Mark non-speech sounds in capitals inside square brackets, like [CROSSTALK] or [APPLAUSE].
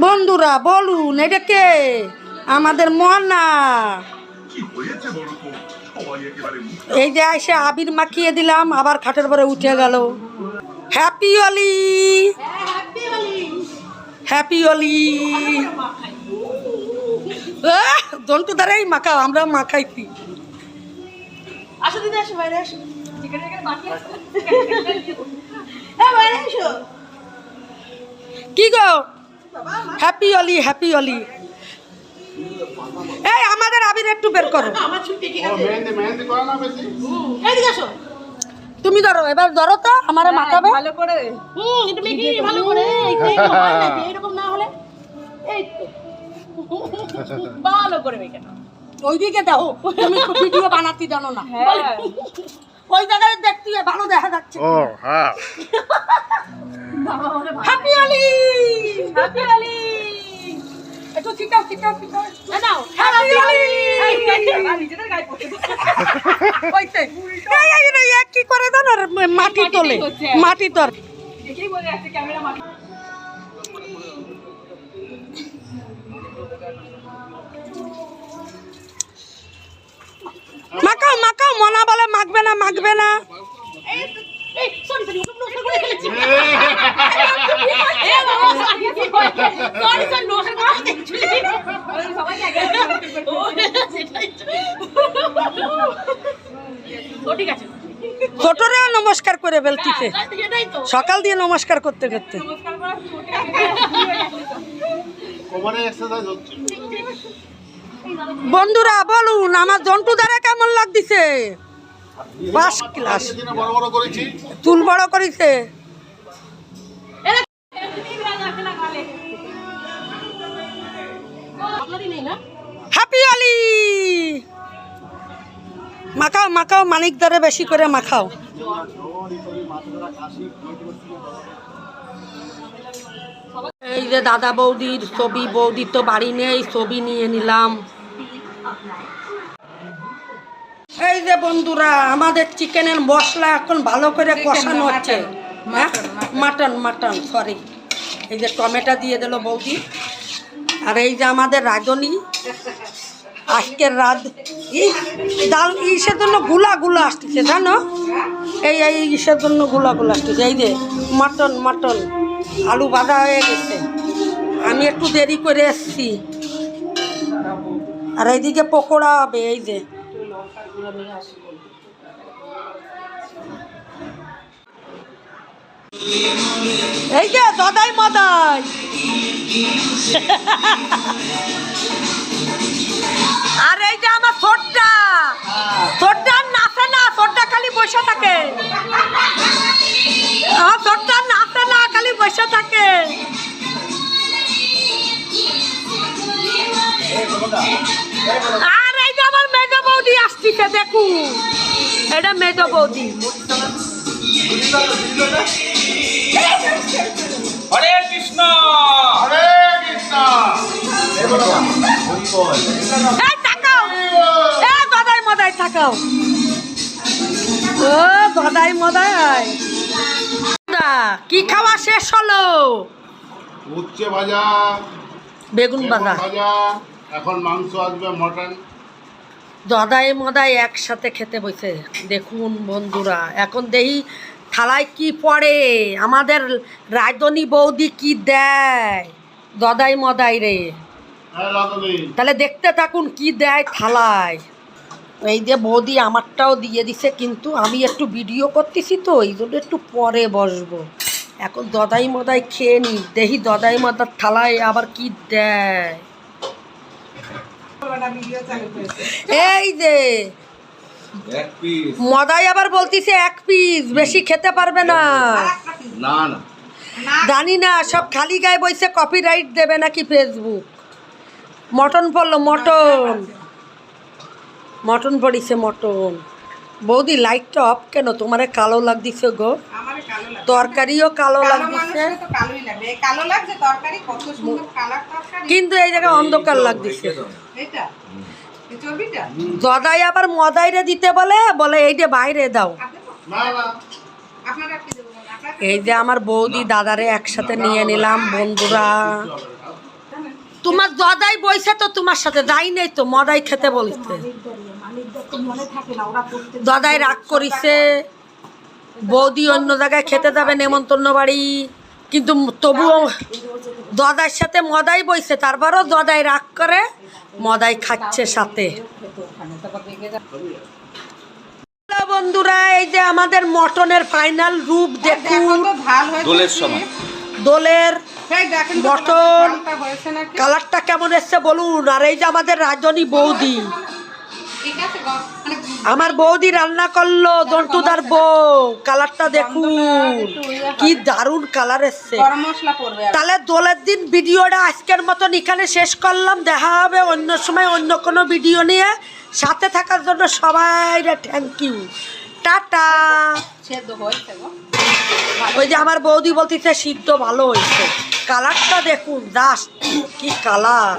বন্ধুরা বলুন এটা কে? আমাদের মনা এই যে এসে আবির মাখিয়ে দিলাম আবার খাটের পরে উঠে গেল। হ্যাপি অলি হ্যাপি অলি জন্টু দ্বারাই মাখাও আমরা মাখাইছি। হ্যাঁ কি গো? হ্যাপি অলি হ্যাপি অলি এই আমাদের আবির একটু বের করো। তুমি ধরো এবার ধরো তো আমার মাখাবে। ভালো করে। হুম একটু মেখে ভালো করে। এই তো, এই তো, হয় নাকি? এরকম না হলে? এই তো। [LAUGHS] ভালো করে মেখে নাও। ওইদিকে দাও তুমি ভিডিও বানাতে জানো না। হ্যাঁ। ওই জায়গায় দেখতে ভালো দেখা যাচ্ছে। ও হ্যাঁ। [LAUGHS] হ্যাপি অলি হ্যাপি আলি একটু নাও হ্যাপি এই, কি করে? মাটি তোলে। মাটি তোর। মাঠে মাখাও মাখাও মনা বলে মাখবে না মাখবে না। এই সরি সরি [LAUGHS] ছোটরেও নমস্কার করে ফেলতিছে সেটাই তো। সকাল দিয়ে নমস্কার করতে করতে। বন্ধুরা বলুন আমার জন্টু দ্বারা কেমন লাগতেছে? পাঁচ ক্লাস দিনে বড় বড় চুল বড় করেছে? হ্যাপি অলি মাখাও মাখাও মানিক দ্বারে বেশি করে মাখাও। এই যে দাদা বৌদির ছবি বৌদির তো বাড়ি নেই ছবি নিয়ে নিলাম। এই যে বন্ধুরা আমাদের চিকেনের মশলা এখন ভালো করে কষানো হচ্ছে। মাটন মাটন সরি এই যে টমেটো দিয়ে দিল বৌদি। আর এই যে আমাদের রাজনী আজকের রাত ডাল ইসের জন্যগুলা গুলা আসতেছে, জানো? এই এই ইসের জন্যগুলা গুলা আসতেছে। এই যে মাটন মাটন, আলু ভাজা হয়ে গেছে। আমি একটু দেরি করে এসছি। আর এইদিকে পকোড়া হবে, এই যে। এই যে দাদাই মাদাই। আর এই যে আমার ছোটটা ছোটটা নাচে না ছোটটা খালি বসে থাকে। আমার ছোটটা নাচে না, খালি বসে থাকে। আর এই যে আমার মেজ বৌদি আসছে দেখুন। এটা মেজ বৌদি। হরে কৃষ্ণ। হরে কৃষ্ণ। এই তাকাও। এ গদাই মদাই তাকাও। ও গদাই মদাই। কি খাওয়া শেষ হলো? উচ্ছে ভাজা বেগুন ভাজা। এখন মাংস আসবে মটন। দদাই মদাই একসাথে খেতে বসে দেখুন বন্ধুরা এখন দেখি থালায় কি পড়ে? আমাদের রাজনী বৌদি কি দেয়? দদাই মদাই রে। হ্যাঁ তাহলে দেখতে থাকুন কি দেয় থালায়। এই যে বৌদি আমারটাও দিয়ে দিছে কিন্তু আমি একটু ভিডিও করতেছি তো এই জন্য একটু পরে বসবো। এখন দদাই মদাই খেয়ে নি দেখি দদাই মদার থালায় আবার কি দেয়। এই যে মদাই আবার বলতিছে এক পিস বেশি খেতে পারবে না। না না। জানি না সব খালি গায়ে বইছে কপিরাইট দেবে নাকি ফেসবুক মটন পড়ল মটন। মটন পড়িছে মটন। বৌদি লাইটটা অফ কেন? তোমারে কালো লাগদিছে গো। আমারে কালো লাগে তরকারিও কালো কালার তরকারি কিন্তু এই জায়গায় অন্ধকার লাগদিছে এটা? দদাই আবার মদাইরে দিতে বলে বলে এইটা বাইরে দাও। এই যে আমার বৌদি দাদারে একসাথে নিয়ে নিলাম বন্ধুরা। তোমার দাদাই বইছে তো তোমার সাথে যাই নেই তো মদাই খেতে বলতে দাদাই রাগ করিছে। বৌদি অন্য জায়গায় খেতে যাবে নেমন্তন্ন বাড়ি। কিন্তু তবুও দাদার সাথে মদাই বইছে তারপরও দাদাই রাগ করে মদাই খাচ্ছে সাথে বন্ধুরা এই যে আমাদের মটনের ফাইনাল রূপ দেখুন দোলের সময়। মটন। ঝালটা হয়েছে নাকি? কালারটা কেমন এসছে বলুন আর এই যে আমাদের রাজনী বৌদি ঠিক আছে গো- আমার বৌদি রান্না করল দন্টুদার বউ। কালারটা দেখুন কি দারুণ কালার এসছে। তাহলে দোলের দিন ভিডিওটা আজকের মতন এখানে শেষ করলাম। দেখা হবে অন্য সময় অন্য কোনো ভিডিও নিয়ে। সাথে থাকার জন্য সবাই থ্যাংক ইউ টাটা। ওই যে আমার বৌদি বলতেছে সিদ্ধ ভালো হয়েছে। কালারটা দেখুন জাস্ট কি কালার।